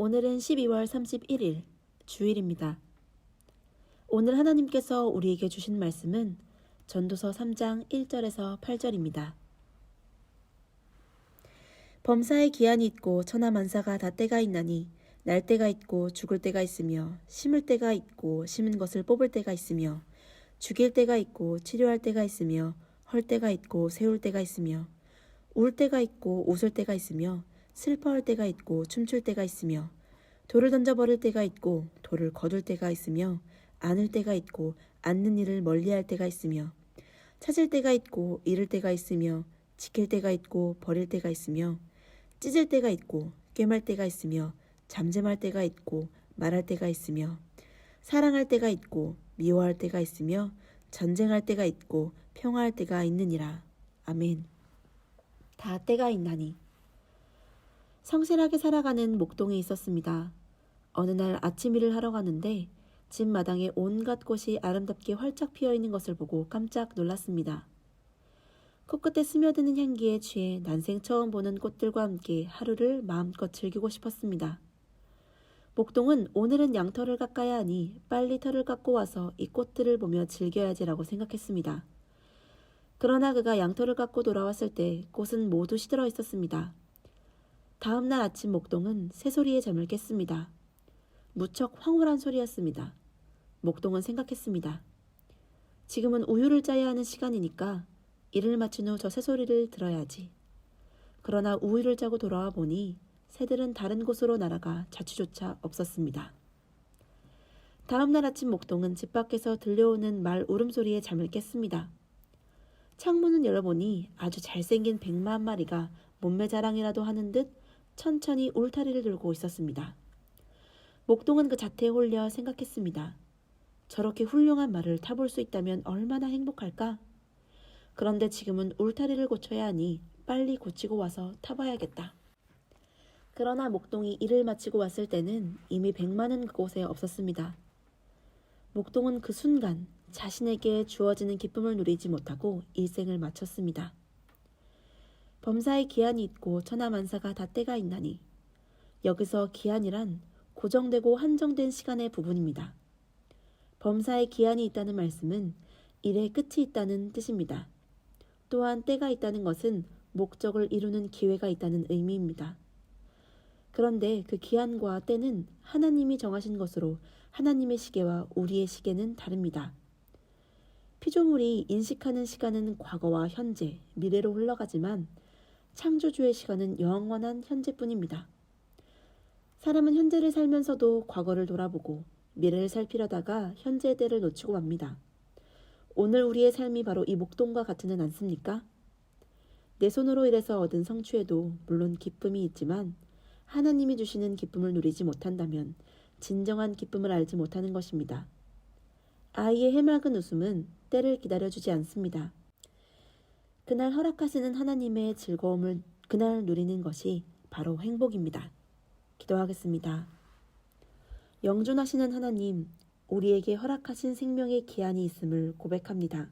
오늘은 12월 31일 주일입니다. 오늘 하나님께서 우리에게 주신 말씀은 전도서 3장 1절에서 8절입니다. 범사에 기한이 있고 천하 만사가 다 때가 있나니 날 때가 있고 죽을 때가 있으며 심을 때가 있고 심은 것을 뽑을 때가 있으며 죽일 때가 있고 치료할 때가 있으며 헐 때가 있고 세울 때가 있으며 울 때가 있고 웃을 때가 있으며 슬퍼할 때가 있고 춤출 때가 있으며 돌을 던져버릴 때가 있고 돌을 거둘 때가 있으며 안을 때가 있고 앉는 일을 멀리할 때가 있으며 찾을 때가 있고 잃을 때가 있으며 지킬 때가 있고 버릴 때가 있으며 찢을 때가 있고 꿰말 때가 있으며 잠잠할 때가 있고 말할 때가 있으며 사랑할 때가 있고 미워할 때가 있으며 전쟁할 때가 있고 평화할 때가 있느니라. 아멘. 다 때가 있나니. 성실하게 살아가는 목동이 있었습니다. 어느 날 아침 일을 하러 가는데 집 마당에 온갖 꽃이 아름답게 활짝 피어 있는 것을 보고 깜짝 놀랐습니다. 코끝에 스며드는 향기에 취해 난생 처음 보는 꽃들과 함께 하루를 마음껏 즐기고 싶었습니다. 목동은 오늘은 양털을 깎아야 하니 빨리 털을 깎고 와서 이 꽃들을 보며 즐겨야지라고 생각했습니다. 그러나 그가 양털을 깎고 돌아왔을 때 꽃은 모두 시들어 있었습니다. 다음 날 아침 목동은 새소리에 잠을 깼습니다. 무척 황홀한 소리였습니다. 목동은 생각했습니다. 지금은 우유를 짜야 하는 시간이니까 일을 마친 후 저 새소리를 들어야지. 그러나 우유를 짜고 돌아와 보니 새들은 다른 곳으로 날아가 자취조차 없었습니다. 다음 날 아침 목동은 집 밖에서 들려오는 말 울음소리에 잠을 깼습니다. 창문을 열어보니 아주 잘생긴 백마 한 마리가 몸매 자랑이라도 하는 듯 천천히 울타리를 들고 있었습니다. 목동은 그 자태에 홀려 생각했습니다. 저렇게 훌륭한 말을 타볼 수 있다면 얼마나 행복할까? 그런데 지금은 울타리를 고쳐야 하니 빨리 고치고 와서 타봐야겠다. 그러나 목동이 일을 마치고 왔을 때는 이미 백만은 그곳에 없었습니다. 목동은 그 순간 자신에게 주어지는 기쁨을 누리지 못하고 일생을 마쳤습니다. 범사에 기한이 있고 천하만사가 다 때가 있나니 여기서 기한이란 고정되고 한정된 시간의 부분입니다. 범사에 기한이 있다는 말씀은 일의 끝이 있다는 뜻입니다. 또한 때가 있다는 것은 목적을 이루는 기회가 있다는 의미입니다. 그런데 그 기한과 때는 하나님이 정하신 것으로 하나님의 시계와 우리의 시계는 다릅니다. 피조물이 인식하는 시간은 과거와 현재, 미래로 흘러가지만 창조주의 시간은 영원한 현재뿐입니다. 사람은 현재를 살면서도 과거를 돌아보고 미래를 살피려다가 현재의 때를 놓치고 맙니다. 오늘 우리의 삶이 바로 이 목동과 같지는 않습니까? 내 손으로 일해서 얻은 성취에도 물론 기쁨이 있지만 하나님이 주시는 기쁨을 누리지 못한다면 진정한 기쁨을 알지 못하는 것입니다. 아이의 해맑은 웃음은 때를 기다려주지 않습니다. 그날 허락하시는 하나님의 즐거움을 그날 누리는 것이 바로 행복입니다. 기도하겠습니다. 영존하시는 하나님, 우리에게 허락하신 생명의 기한이 있음을 고백합니다.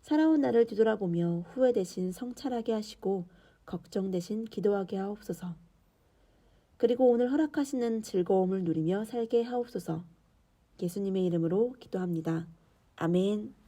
살아온 나를 뒤돌아보며 후회 대신 성찰하게 하시고 걱정 대신 기도하게 하옵소서. 그리고 오늘 허락하시는 즐거움을 누리며 살게 하옵소서. 예수님의 이름으로 기도합니다. 아멘.